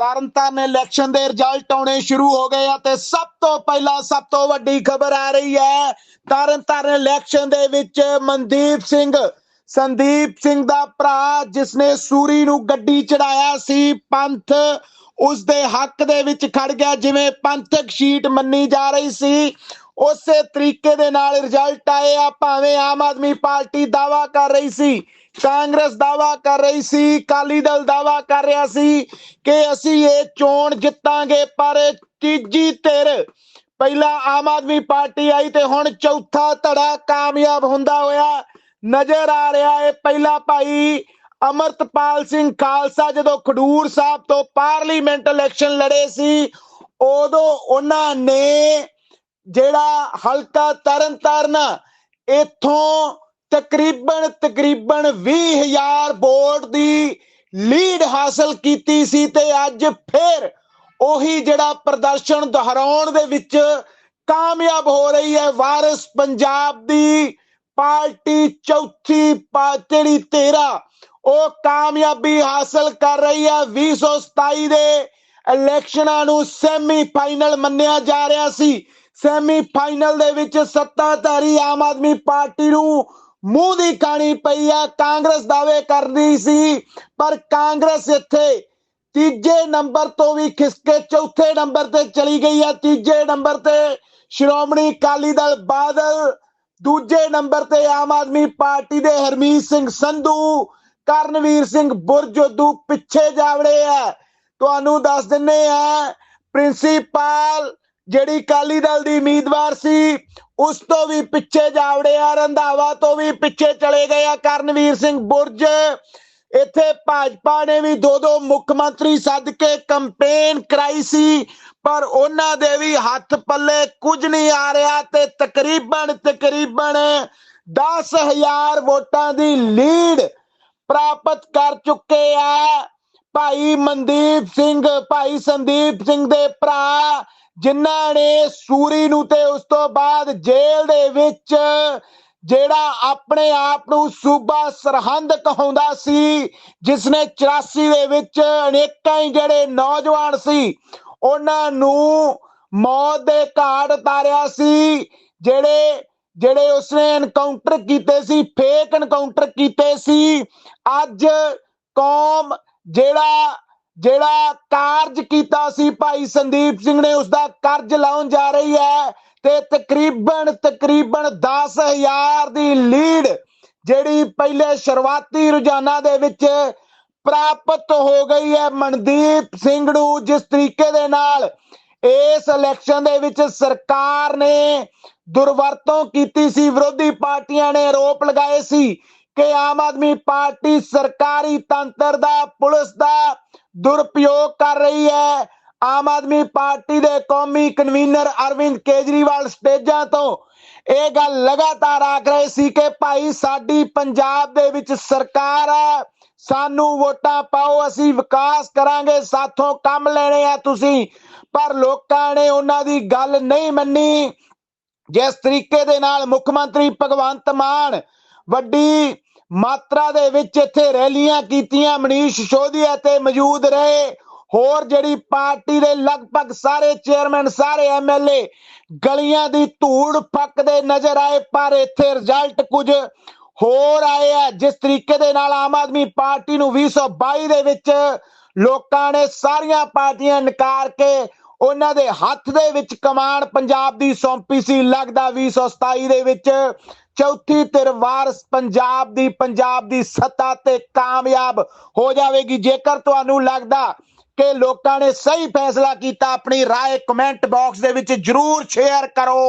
Tarn Taran election ਦੇ result ਆਉਣੇ ਸ਼ੁਰੂ ਹੋ ਗਏ ਆ ਤੇ ਸਭ ਤੋਂ ਪਹਿਲਾਂ ਸਭ ਤੋਂ ਵੱਡੀ ਖਬਰ ਆ ਰਹੀ ਹੈ। ਤਰਨਤਾਰਨ ਇਲੈਕਸ਼ਨ ਦੇ ਵਿੱਚ ਮਨਦੀਪ ਸਿੰਘ, ਸੰਦੀਪ ਸਿੰਘ ਦਾ ਭਰਾ ਜਿਸਨੇ ਸੂਰੀ ਨੂੰ ਗੱਡੀ ਚੜਾਇਆ ਸੀ, ਪੰਥ ਉਸ ਦੇ ਹੱਕ ਦੇ ਵਿੱਚ ਖੜ ਗਿਆ, ਜਿਵੇਂ ਪੰਥਕ ਸ਼ੀਟ ਮੰਨੀ ਜਾ ਰਹੀ ਸੀ। ਉਸੇ ਤਰੀਕੇ ਦੇ ਨਾਲ ਰਿਜ਼ਲਟ ਆਏ ਆ, ਭਾਵੇਂ ਆਮ ਆਦਮੀ ਪਾਰਟੀ ਦਾਵਾ ਕਰ ਰਹੀ ਸੀ, ਕਾਂਗਰਸ ਦਾਵਾ ਕਰ ਰਹੀ ਸੀ ਕਾਲੀ ਦਲ ਦਾਵਾ ਕਰ ਰਿਹਾ ਸੀ ਕਿ ਅਸੀਂ ਇਹ ਚੋਣ ਜਿੱਤਾਂਗੇ, ਪਰ ਤੀਜੀ ਧਿਰ ਪਹਿਲਾਂ ਆਮ ਆਦਮੀ ਪਾਰਟੀ ਆਈ ਤੇ ਹੁਣ ਚੌਥਾ ਧੜਾ ਕਾਮਯਾਬ ਹੁੰਦਾ ਹੋਇਆ ਨਜ਼ਰ ਆ ਰਿਹਾ ਹੈ। ਪਹਿਲਾ ਭਾਈ ਅਮਰਤਪਾਲ ਸਿੰਘ ਖਾਲਸਾ ਜਦੋਂ ਖਡੂਰ ਸਾਹਿਬ ਤੋਂ ਪਾਰਲੀਮੈਂਟ ਇਲੈਕਸ਼ਨ ਲੜੇ ਸੀ, ਉਦੋਂ ਉਹਨਾਂ ਨੇ ਜਿਹੜਾ ਹਲਕਾ ਤਰਨਤਾਰਨ ਇਥੋਂ ਤਕਰੀਬਨ ਤਕਰੀਬਨ 20000 ਵੋਟ ਦੀ ਲੀਡ ਹਾਸਲ ਕੀਤੀ ਸੀ ਤੇ ਅੱਜ ਫਿਰ ਉਹੀ ਜਿਹੜਾ ਪ੍ਰਦਰਸ਼ਨ ਦੁਹਰਾਉਣ ਦੇ ਵਿੱਚ ਕਾਮਯਾਬ ਹੋ ਰਹੀ ਹੈ। ਵਾਰਿਸ ਪੰਜਾਬ ਦੀ ਪਾਰਟੀ ਚੌਥੀ ਪਾਰਟੀ ਤੇਰਾ, ਉਹ ਕਾਮਯਾਬੀ ਹਾਸਲ ਕਰ ਰਹੀ ਹੈ। 2027 ਦੇ ਇਲੈਕਸ਼ਨਾਂ ਨੂੰ ਸੈਮੀ ਫਾਈਨਲ ਮੰਨਿਆ ਜਾ ਰਿਹਾ ਸੀ। ਸੈਮੀ ਫਾਈਨਲ ਦੇ ਵਿੱਚ ਸੱਤਾਧਾਰੀ ਆਮ ਆਦਮੀ ਪਾਰਟੀ ਨੂੰ ਮੂੰਹ ਦੀ ਖਾਣੀ ਪਈ ਆ। ਕਾਂਗਰਸ ਦਾਅਵੇ ਕਰਦੀ ਸੀ, ਪਰ ਕਾਂਗਰਸ ਇੱਥੇ ਤੀਜੇ ਨੰਬਰ ਤੋਂ ਵੀ ਖਿਸਕੇ ਚੌਥੇ ਨੰਬਰ ਤੇ ਚਲੀ ਗਈ ਆ। ਤੀਜੇ ਨੰਬਰ ਤੇ ਸ਼੍ਰੋਮਣੀ ਅਕਾਲੀ ਦਲ ਬਾਦਲ, ਦੂਜੇ ਨੰਬਰ ਤੇ ਆਮ ਆਦਮੀ ਪਾਰਟੀ ਦੇ ਹਰਮੀਤ ਸਿੰਘ ਸੰਧੂ, ਕਰਨਵੀਰ ਸਿੰਘ ਬੁਰਜੋਦੂ ਪਿੱਛੇ ਜਾਵੜੇ ਆ। ਤੁਹਾਨੂੰ ਦੱਸ ਦਿੰਨੇ ਆ, ਪ੍ਰਿੰਸੀਪਲ ਜਿਹੜੀ ਕਾਲੀ ਦਲ ਦੀ ਉਮੀਦਵਾਰ ਸੀ, ਉਸ ਤੋਂ ਵੀ ਪਿੱਛੇ ਜਾਵੜੇ ਆ, ਰੰਧਾਵਾ ਤੋਂ ਵੀ ਪਿੱਛੇ ਚਲੇ ਗਏ ਆ ਕਰਨਵੀਰ ਸਿੰਘ ਬੁਰਜ। ਇੱਥੇ ਭਾਜਪਾ ਨੇ ਵੀ ਦੋ ਦੋ ਮੁੱਖ ਮੰਤਰੀ ਸੱਦ ਕੇ ਕੈਂਪੇਨ ਕਰਾਈ ਸੀ, ਪਰ ਉਹਨਾਂ ਦੇ ਵੀ ਹੱਥ ਪੱਲੇ ਕੁਝ ਨਹੀਂ ਆ ਰਿਹਾ ਤੇ ਤਕਰੀਬਨ ਤਕਰੀਬਨ 10000 ਵੋਟਾਂ ਦੀ ਲੀਡ ਪ੍ਰਾਪਤ ਕਰ ਚੁੱਕੇ ਆ। ਭਾਈ ਮਨਦੀਪ ਸਿੰਘ, ਭਾਈ ਸੰਦੀਪ ਸਿੰਘ ਦੇ ਭਰਾ ਜਿਨ੍ਹਾਂ ਨੇ ਸੂਰੀ ਨੂੰ ਤੇ ਉਸ ਤੋਂ ਬਾਅਦ ਜੇਲ੍ਹ ਦੇ ਵਿੱਚ ਜਿਹੜਾ ਆਪਣੇ ਆਪ ਨੂੰ ਸੂਬਾ ਸਰਹੰਦ ਕਹਾਉਂਦਾ ਸੀ ਜਿਸ ਨੇ 84 ਦੇ ਵਿੱਚ ਅਨੇਕਾਂ ਹੀ ਜਿਹੜੇ ਨੌਜਵਾਨ ਸੀ, ਉਹਨਾਂ ਨੂੰ ਮੌਤ ਦੇ ਘਾਟ ਉਤਾਰਿਆ ਸੀ, ਜਿਹੜੇ ਜਿਹੜੇ ਉਸਨੇ ਐਨਕਾਊਂਟਰ ਕੀਤੇ ਸੀ ਫੇਕ ਐਨਕਾਊਂਟਰ ਕੀਤੇ ਸੀ, ਅੱਜ ਕੌਮ ਜਿਹੜਾ ਜਿਹੜਾ ਕਾਰਜ ਕੀਤਾ ਸੀ ਭਾਈ ਸੰਦੀਪ ਸਿੰਘ ਨੇ ਉਸ ਦਾ ਕਰਜ਼ ਲਾਉਣ ਜਾ ਰਹੀ ਹੈ ਤੇ ਤਕਰੀਬਨ ਤਕਰੀਬਨ 10000 ਦੀ ਲੀਡ ਜਿਹੜੀ ਪਹਿਲੇ ਸ਼ੁਰੂਆਤੀ ਰੁਝਾਨਾਂ ਦੇ ਵਿੱਚ ਪ੍ਰਾਪਤ ਹੋ ਗਈ ਹੈ ਮਨਦੀਪ ਸਿੰਘ ਨੂੰ, ਜਿਸ ਤਰੀਕੇ ਦੇ ਨਾਲ ਇਸ ਇਲੈਕਸ਼ਨ ਦੇ ਵਿੱਚ ਸਰਕਾਰ ਨੇ ਦੁਰਵਰਤੋਂ ਕੀਤੀ ਸੀ, ਵਿਰੋਧੀ ਪਾਰਟੀਆਂ ਨੇ ਆਰੋਪ ਲਗਾਏ ਸੀ ਕਿ ਆਮ ਆਦਮੀ ਪਾਰਟੀ ਸਰਕਾਰੀ ਤੰਤਰ ਦਾ, ਪੁਲਿਸ ਦਾ ਦੁਰਪਯੋਗ ਕਰ ਰਹੀ ਹੈ। ਆਮ ਆਦਮੀ ਪਾਰਟੀ ਦੇ ਕੌਮੀ ਕਨਵੀਨਰ ਅਰਵਿੰਦ ਕੇਜਰੀਵਾਲ ਸਟੇਜਾਂ ਤੋਂ ਇਹ ਗੱਲ ਲਗਾਤਾਰ ਆਖ ਰਹੇ ਸੀ ਕਿ ਭਾਈ ਸਾਡੀ ਪੰਜਾਬ ਦੇ ਵਿੱਚ ਸਰਕਾਰ ਹੈ। ਸਾਨੂੰ ਵੋਟਾਂ ਪਾਓ, ਅਸੀਂ ਵਿਕਾਸ ਕਰਾਂਗੇ, ਸਾਥੋਂ ਕੰਮ ਲੈਣੇ ਆ ਤੁਸੀਂ। ਪਰ ਲੋਕਾਂ ਨੇ ਉਹਨਾਂ ਦੀ ਗੱਲ ਨਹੀਂ ਮੰਨੀ। ਜਿਸ ਤਰੀਕੇ ਦੇ ਨਾਲ ਮੁੱਖ ਮੰਤਰੀ ਭਗਵੰਤ ਮਾਨ ਵੱਡੀ ਮਾਤਰਾ ਦੇ ਵਿੱਚ ਇੱਥੇ ਰੈਲੀਆਂ ਕੀਤੀਆਂ, ਮਨੀਸ਼ ਸਿਸੋਦੀਆ ਤੇ ਮੌਜੂਦ ਰਹੇ। ਹੋਰ ਜਿਹੜੀ ਪਾਰਟੀ ਦੇ ਲਗਭਗ ਸਾਰੇ ਚੇਅਰਮੈਨ, ਸਾਰੇ ਐਮਐਲਏ ਗਲੀਆਂ ਦੀ ਧੂੜ ਫੱਕਦੇ ਨਜ਼ਰ ਆਏ, ਪਰ ਇੱਥੇ ਰਿਜ਼ਲਟ ਕੁਝ ਹੋਰ ਆਏ ਆ ਜਿਸ ਤਰੀਕੇ ਦੇ ਨਾਲ ਆਮ ਆਦਮੀ ਪਾਰਟੀ ਨੂੰ 2022 ਦੇ ਵਿੱਚ ਲੋਕਾਂ ਨੇ ਸਾਰੀਆਂ ਪਾਰਟੀਆਂ ਨਕਾਰ ਕੇ ਉਹਨਾਂ ਦੇ ਹੱਥ ਦੇ ਵਿੱਚ ਕਮਾਨ ਪੰਜਾਬ ਦੀ ਸੌਂਪੀ ਸੀ। ਲੱਗਦਾ 2027 ਦੇ ਵਿੱਚ ਚੌਥੀ ਧਿਰ ਵਾਰਸ ਪੰਜਾਬ ਦੀ ਪੰਜਾਬ ਦੀ ਸੱਤਾ ਤੇ ਕਾਮਯਾਬ ਹੋ ਜਾਵੇਗੀ ਜੇਕਰ ਤੁਹਾਨੂੰ ਲੱਗਦਾ ਕਿ ਲੋਕਾਂ ਨੇ ਸਹੀ ਫੈਸਲਾ ਕੀਤਾ ਆਪਣੀ رائے ਕਮੈਂਟ ਬਾਕਸ ਦੇ ਵਿੱਚ ਜਰੂਰ ਸ਼ੇਅਰ ਕਰੋ